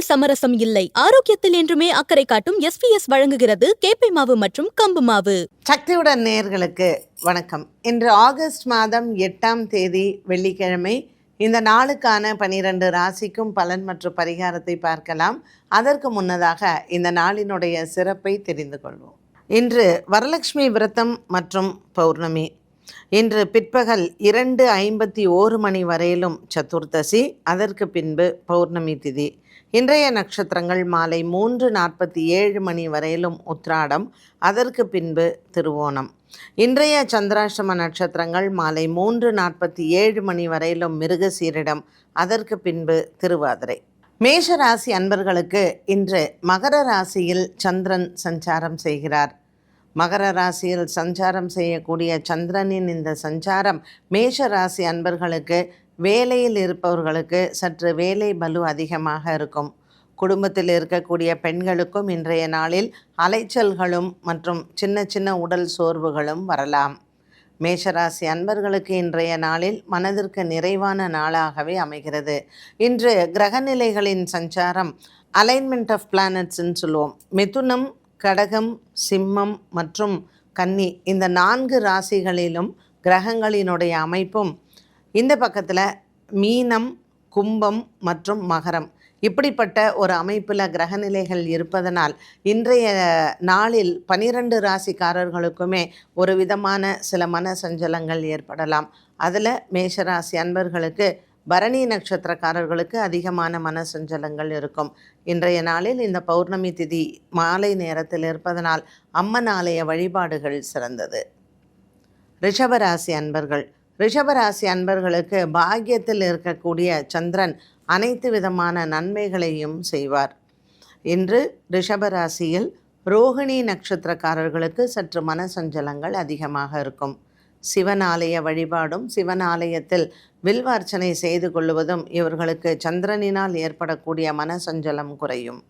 உணவில் சமரசம் இல்லை. ஆரோக்கியத்தில் என்றுமே அக்கறை காட்டும் எஸ்பிஎஸ் வழங்குகிறது கேப்பை மாவு மற்றும் கம்பு மாவு. சக்தியுடன் நேர்களுக்கு வணக்கம். இன்று ஆகஸ்ட் மாதம் எட்டாம் தேதி வெள்ளிக்கிழமை இந்த நாளுக்கான பனிரெண்டு ராசிக்கும் பலன் மற்றும் பரிகாரத்தை பார்க்கலாம். அதற்கு முன்னதாக இந்த நாளினுடைய சிறப்பை தெரிந்து கொள்வோம். இன்று வரலட்சுமி விரதம் மற்றும் பௌர்ணமி. இன்று பிற்பகல் இரண்டு ஐம்பத்தி ஓரு மணி வரையிலும் சதுர்தசி அதற்கு பின்பு பௌர்ணமி திதி. இன்றைய நட்சத்திரங்கள் மாலை மூன்று நாற்பத்தி ஏழு மணி வரையிலும் உத்ராடம் அதற்கு பின்பு திருவோணம். இன்றைய சந்திராஷ்டம நட்சத்திரங்கள் மாலை மூன்று நாற்பத்தி ஏழு மணி வரையிலும் மிருகசீரிடம் அதற்கு பின்பு திருவாதிரை. மேஷ ராசி அன்பர்களுக்கு இன்று மகர ராசியில் சந்திரன் சஞ்சாரம் செய்கிறார். மகர ராசியில் சஞ்சாரம் செய்யக்கூடிய சந்திரனின் இந்த சஞ்சாரம் மேஷ ராசி அன்பர்களுக்கு வேலையில் இருப்பவர்களுக்கு சற்று வேலை பலு அதிகமாக இருக்கும். குடும்பத்தில் இருக்கக்கூடிய பெண்களுக்கும் இன்றைய நாளில் அலைச்சல்களும் மற்றும் சின்ன சின்ன உடல் சோர்வுகளும் வரலாம். மேஷராசி அன்பர்களுக்கு இன்றைய நாளில் மனதிற்கு நிறைவான நாளாகவே அமைகிறது. இன்று கிரகநிலைகளின் சஞ்சாரம் அலைன்மெண்ட் ஆஃப் பிளானட்ஸ்ன்னு சொல்லுவோம். மிதுனம் கடகம் சிம்மம் மற்றும் கன்னி இந்த நான்கு ராசிகளிலும் கிரகங்களினுடைய அமைப்பும் இந்த பக்கத்தில் மீனம் கும்பம் மற்றும் மகரம். இப்படிப்பட்ட ஒரு அமைப்பில் கிரகநிலைகள் இருப்பதனால் இன்றைய நாளில் பனிரெண்டு ராசிக்காரர்களுக்குமே ஒரு விதமான சில மன சஞ்சலங்கள் ஏற்படலாம். அதில் மேஷராசி அன்பர்களுக்கு பரணி நட்சத்திரக்காரர்களுக்கு அதிகமான மன சஞ்சலங்கள் இருக்கும். இன்றைய நாளில் இந்த பௌர்ணமி திதி மாலை நேரத்தில் இருப்பதனால் அம்மன் ஆலய வழிபாடுகள் சிறந்தது. ரிஷபராசி அன்பர்கள் ரிஷபராசி அன்பர்களுக்கு பாக்கியத்தில் இருக்கக்கூடிய சந்திரன் அனைத்து விதமான நன்மைகளையும் செய்வார். இன்று ரிஷபராசியில் ரோகிணி நட்சத்திரக்காரர்களுக்கு சற்று மனசஞ்சலங்கள் அதிகமாக இருக்கும். சிவன் ஆலய வழிபாடும் சிவன் ஆலயத்தில் வில்வார்ச்சனை செய்து கொள்வதும் இவர்களுக்கு சந்திரனினால் ஏற்படக்கூடிய மனசஞ்சலம் குறையும்.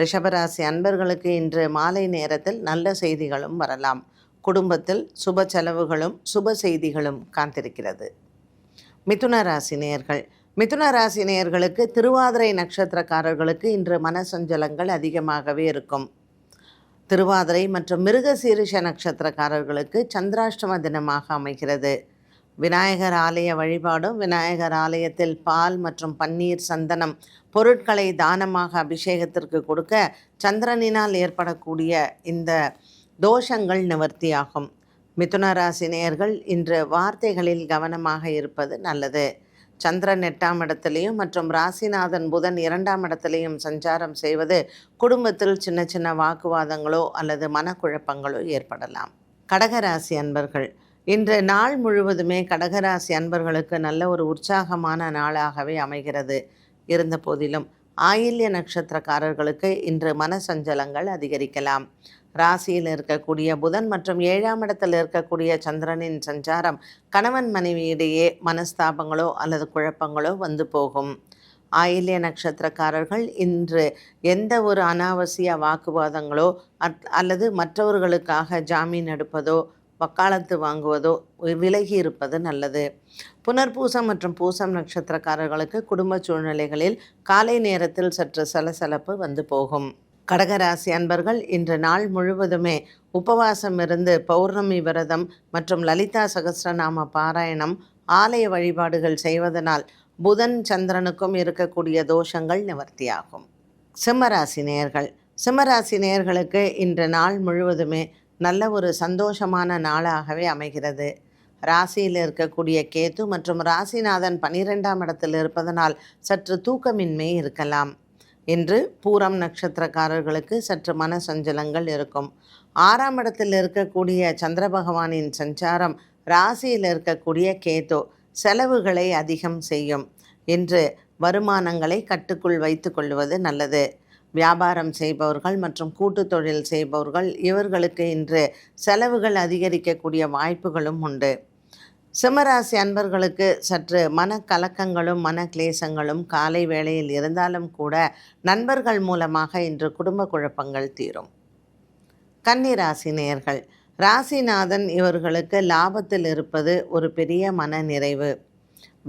ரிஷபராசி அன்பர்களுக்கு இன்று மாலை நேரத்தில் நல்ல செய்திகளும் வரலாம். குடும்பத்தில் சுப செலவுகளும் சுப செய்திகளும் காத்திருக்கிறது. மிதுன ராசி நேயர்கள். மிதுன ராசி நேயர்களுக்கு திருவாதிரை நட்சத்திரக்காரர்களுக்கு இன்று மனசஞ்சலங்கள் அதிகமாகவே இருக்கும். திருவாதிரை மற்றும் மிருகசீரிஷ நட்சத்திரக்காரர்களுக்கு சந்திராஷ்டம தினமாக அமைகிறது. விநாயகர் ஆலய வழிபாடும் விநாயகர் ஆலயத்தில் பால் மற்றும் பன்னீர் சந்தனம் பொருட்களை தானமாக அபிஷேகத்திற்கு கொடுக்க சந்திரனினால் ஏற்படக்கூடிய இந்த தோஷங்கள் நிவர்த்தியாகும். மிதுன ராசி நேயர்கள் இன்று வார்த்தைகளில் கவனமாக இருப்பது நல்லது. சந்திரன் எட்டாம் இடத்துலையும் மற்றும் ராசிநாதன் புதன் இரண்டாம் இடத்துலையும் சஞ்சாரம் செய்வது குடும்பத்தில் சின்ன சின்ன வாக்குவாதங்களோ அல்லது மனக்குழப்பங்களோ ஏற்படலாம். கடகராசி அன்பர்கள் இன்று நாள் முழுவதுமே கடகராசி அன்பர்களுக்கு நல்ல ஒரு உற்சாகமான நாளாகவே அமைகிறது. இருந்த போதிலும் ஆயில்ய நட்சத்திரக்காரர்களுக்கு இன்று மனசஞ்சலங்கள் அதிகரிக்கலாம். ராசியில் இருக்கக்கூடிய புதன் மற்றும் ஏழாம் இடத்தில் இருக்கக்கூடிய சந்திரனின் சஞ்சாரம் கணவன் மனைவியிடையே மனஸ்தாபங்களோ அல்லது குழப்பங்களோ வந்து போகும். ஆயில்ய நட்சத்திரக்காரர்கள் இன்று எந்த ஒரு அனாவசிய வாக்குவாதங்களோ அல்லது மற்றவர்களுக்காக ஜாமீன் எடுப்பதோ வக்காலத்து வாங்குவதோ விலகி இருப்பது நல்லது. புனர்பூசம் மற்றும் பூசம் நட்சத்திரக்காரர்களுக்கு குடும்ப சூழ்நிலைகளில் காலை நேரத்தில் சற்று சலசலப்பு வந்து போகும். கடகராசி அன்பர்கள் இன்று நாள் முழுவதுமே உபவாசம் இருந்து பௌர்ணமி விரதம் மற்றும் லலிதா சகசிரநாம பாராயணம் ஆலய வழிபாடுகள் செய்வதனால் புதன் சந்திரனுக்கும் இருக்கக்கூடிய தோஷங்கள் நிவர்த்தியாகும். சிம்மராசி நேயர்கள் சிம்மராசி நேயர்களுக்கு இன்று நாள் முழுவதுமே நல்ல ஒரு சந்தோஷமான நாளாகவே அமைகிறது. ராசியில் இருக்கக்கூடிய கேத்து மற்றும் ராசிநாதன் பனிரெண்டாம் இடத்தில் இருப்பதனால் சற்று தூக்கமின்மை இருக்கலாம். இன்று பூரம் நட்சத்திரக்காரர்களுக்கு சற்று மன சஞ்சலங்கள் இருக்கும். ஆறாம் இடத்தில் இருக்கக்கூடிய சந்திர பகவானின் சஞ்சாரம் ராசியில் இருக்கக்கூடிய கேது செலவுகளை அதிகம் செய்யும். இன்று வருமானங்களை கட்டுக்குள் வைத்து கொள்வது நல்லது. வியாபாரம் செய்பவர்கள் மற்றும் கூட்டு தொழில் செய்பவர்கள் இவர்களுக்கு இன்று செலவுகள் அதிகரிக்கக்கூடிய வாய்ப்புகளும் உண்டு. சிம்மராசி அன்பர்களுக்கு சற்று மனக்கலக்கங்களும் மன கிளேசங்களும் காலை வேளையில் இருந்தாலும் கூட நண்பர்கள் மூலமாக இன்று குடும்ப குழப்பங்கள் தீரும். கன்னிராசி நேயர்கள் ராசிநாதன் இவர்களுக்கு லாபத்தில் இருப்பது ஒரு பெரிய மன நிறைவு.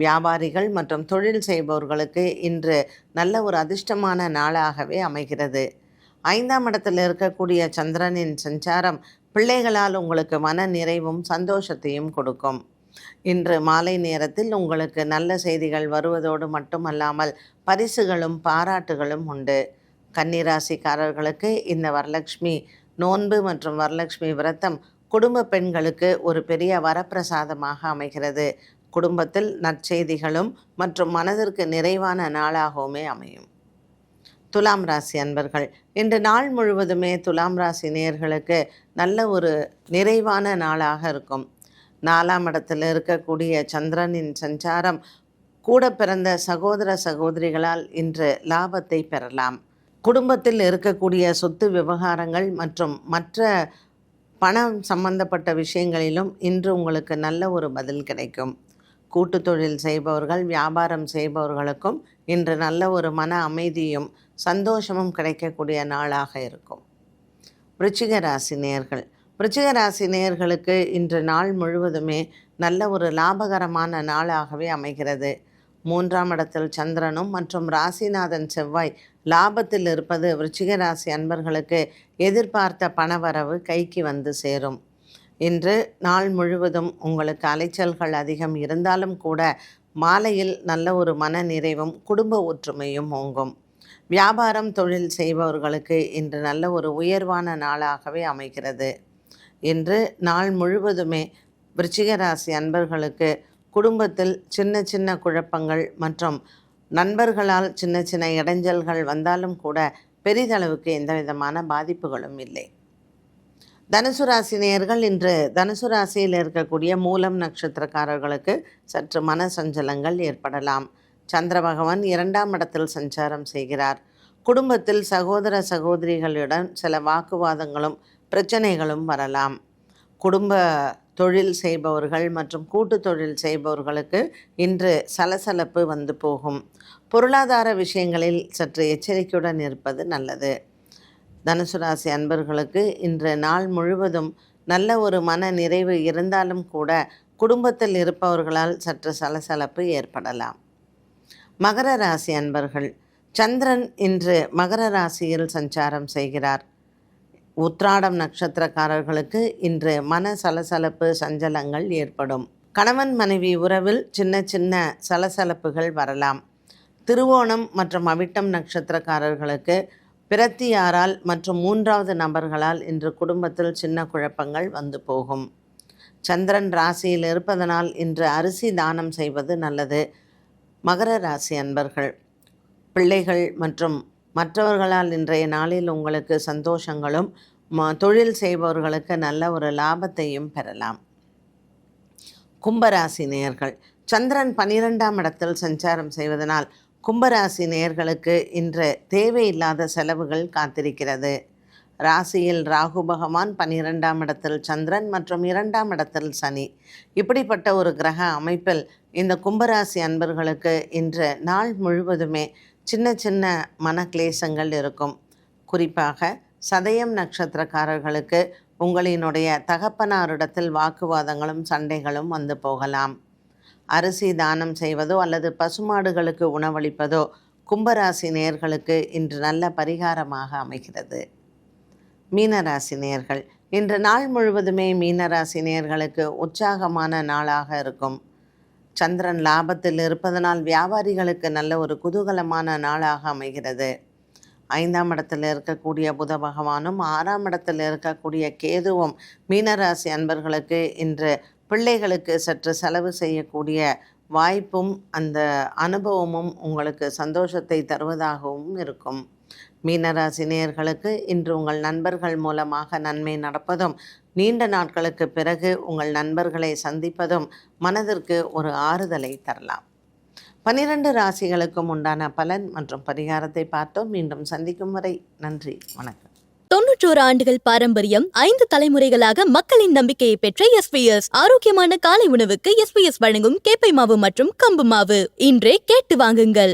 வியாபாரிகள் மற்றும் தொழில் செய்பவர்களுக்கு இன்று நல்ல ஒரு அதிர்ஷ்டமான நாளாகவே அமைகிறது. ஐந்தாம் இடத்தில் இருக்கக்கூடிய சந்திரனின் சஞ்சாரம் பிள்ளைகளால் உங்களுக்கு மன நிறைவும் சந்தோஷத்தையும் கொடுக்கும். இன்று மாலை நேரத்தில் உங்களுக்கு நல்ல செய்திகள் வருவதோடு மட்டுமல்லாமல் பரிசுகளும் பாராட்டுகளும் உண்டு. கன்னிராசிக்காரர்களுக்கு இந்த வரலட்சுமி நோன்பு மற்றும் வரலட்சுமி விரதம் குடும்ப பெண்களுக்கு ஒரு பெரிய வரப்பிரசாதமாக அமைகிறது. குடும்பத்தில் நற்செய்திகளும் மற்றும் மனதிற்கு நிறைவான நாளாகவுமே அமையும். துலாம் ராசி அன்பர்கள் இன்று நாள் முழுவதுமே துலாம் ராசி நேயர்களுக்கு நல்ல ஒரு நிறைவான நாளாக இருக்கும். நாலாம் இடத்தில் இருக்கக்கூடிய சந்திரனின் சஞ்சாரம் கூட பிறந்த சகோதர சகோதரிகளால் இன்று லாபத்தை பெறலாம். குடும்பத்தில் இருக்கக்கூடிய சொத்து விவகாரங்கள் மற்றும் மற்ற பணம் சம்பந்தப்பட்ட விஷயங்களிலும் இன்று உங்களுக்கு நல்ல ஒரு பதில் கிடைக்கும். கூட்டு தொழில் செய்பவர்கள் வியாபாரம் செய்பவர்களுக்கும் இன்று நல்ல ஒரு மன அமைதியும் சந்தோஷமும் கிடைக்கக்கூடிய நாளாக இருக்கும். விருச்சிக ராசி நேர்கள் விருச்சிகராசி நேயர்களுக்கு இன்று நாள் முழுவதுமே நல்ல ஒரு லாபகரமான நாளாகவே அமைகிறது. மூன்றாம் இடத்தில் சந்திரனும் மற்றும் ராசிநாதன் செவ்வாய் லாபத்தில் இருப்பது விருச்சிகராசி அன்பர்களுக்கு எதிர்பார்த்த பணவரவு கைக்கு வந்து சேரும். இன்று நாள் முழுவதும் உங்களுக்கு அலைச்சல்கள் அதிகம் இருந்தாலும் கூட மாலையில் நல்ல ஒரு மன நிறைவும் குடும்ப ஒற்றுமையும் ஓங்கும். வியாபாரம் தொழில் செய்பவர்களுக்கு இன்று நல்ல ஒரு உயர்வான நாளாகவே அமைகிறது. இன்று நாள் முழுவதுமே விருச்சிகராசி அன்பர்களுக்கு குடும்பத்தில் சின்ன சின்ன குழப்பங்கள் மற்றும் நண்பர்களால் சின்ன சின்ன இடைஞ்சல்கள் வந்தாலும் கூட பெரிதளவுக்கு எந்த விதமான பாதிப்புகளும் இல்லை. தனுசு ராசி நேயர்கள் இன்று தனுசு ராசியில் இருக்கக்கூடிய மூலம் நட்சத்திரக்காரர்களுக்கு சற்று மன சஞ்சலங்கள் ஏற்படலாம். சந்திர பகவான் இரண்டாம் இடத்தில் சஞ்சாரம் செய்கிறார். குடும்பத்தில் சகோதர சகோதரிகளுடன் சில வாக்குவாதங்களும் பிரச்சனைகளும் வரலாம். குடும்ப தொழில் செய்பவர்கள் மற்றும் கூட்டு தொழில் செய்பவர்களுக்கு இன்று சலசலப்பு வந்து போகும். பொருளாதார விஷயங்களில் சற்று எச்சரிக்கையுடன் இருப்பது நல்லது. தனுசு ராசி அன்பர்களுக்கு இன்று நாள் முழுவதும் நல்ல ஒரு மன நிறைவு இருந்தாலும் கூட குடும்பத்தில் இருப்பவர்களால் சற்று சலசலப்பு ஏற்படலாம். மகர ராசி அன்பர்கள் சந்திரன் இன்று மகர ராசியில் சஞ்சாரம் செய்கிறார். உத்ராடம் நட்சத்திரக்காரர்களுக்கு இன்று மன சலசலப்பு சஞ்சலங்கள் ஏற்படும். கணவன் மனைவி உறவில் சின்ன சின்ன சலசலப்புகள் வரலாம். திருவோணம் மற்றும் அவிட்டம் நட்சத்திரக்காரர்களுக்கு பிரத்தியாரால் மற்றும் மூன்றாவது நபர்களால் இன்று குடும்பத்தில் சின்ன குழப்பங்கள் வந்து போகும். சந்திரன் ராசியில் இருப்பதனால் இன்று அரிசி தானம் செய்வது நல்லது. மகர ராசி அன்பர்கள். பிள்ளைகள் மற்றும் மற்றவர்களால் இன்றைய நாளில் உங்களுக்கு சந்தோஷங்களும் ம தொழில் செய்பவர்களுக்கு நல்ல ஒரு லாபத்தையும் பெறலாம். கும்பராசி நேயர்கள். சந்திரன் பனிரெண்டாம் இடத்தில் சஞ்சாரம் செய்வதனால் கும்பராசி நேயர்களுக்கு இன்று தேவையில்லாத செலவுகள் காத்திருக்கிறது. ராசியில் ராகு பகவான் பனிரெண்டாம் இடத்தில் சந்திரன் மற்றும் இரண்டாம் இடத்தில் சனி. இப்படிப்பட்ட ஒரு கிரக அமைப்பில் இந்த கும்பராசி அன்பர்களுக்கு இன்று நாள் முழுவதுமே சின்ன சின்ன மனக்லேசங்கள் இருக்கும். குறிப்பாக சதயம் நட்சத்திரக்காரர்களுக்கு உங்களினுடைய தகப்பனாரிடத்தில் வாக்குவாதங்களும் சண்டைகளும் வந்து போகலாம். அரிசி தானம் செய்வதோ அல்லது பசுமாடுகளுக்கு உணவளிப்பதோ கும்பராசி நேயர்களுக்கு இன்று நல்ல பரிகாரமாக அமைகிறது. மீனராசி நேர்கள். இன்று நாள் முழுவதுமே மீனராசி நேயர்களுக்கு உற்சாகமான நாளாக இருக்கும். சந்திரன் லாபத்தில் இருப்பதனால் வியாபாரிகளுக்கு நல்ல ஒரு குதூகலமான நாளாக அமைகிறது. ஐந்தாம் இடத்தில் இருக்கக்கூடிய புத பகவானும் ஆறாம் இடத்தில் இருக்கக்கூடிய கேதுவும் மீனராசி அன்பர்களுக்கு இன்று பிள்ளைகளுக்கு சற்று செலவு செய்யக்கூடிய வாய்ப்பும் அந்த அனுபவமும் உங்களுக்கு சந்தோஷத்தை தருவதாகவும் இருக்கும். மீனராசி நேயர்களுக்கு இன்று உங்கள் நண்பர்கள் மூலமாக நன்மை நடப்பதும் நீண்ட நாட்களுக்கு பிறகு உங்கள் நண்பர்களை சந்திப்பதும் மனதிற்கு ஒரு ஆறுதலை தரலாம். பனிரெண்டு ராசிகளுக்கும் உண்டான பலன் மற்றும் பரிகாரத்தை பார்த்தோம். மீண்டும் சந்திக்கும் வரை நன்றி வணக்கம். தொன்னூற்றோரு ஆண்டுகள் பாரம்பரியம் ஐந்து தலைமுறைகளாக மக்களின் நம்பிக்கையை பெற்ற எஸ்பிஎஸ் ஆரோக்கியமான காலை உணவுக்கு எஸ்பிஎஸ் வழங்கும் கேப்பை மாவு மற்றும் கம்பு மாவு. இன்றே கேட்டு வாங்குங்கள்.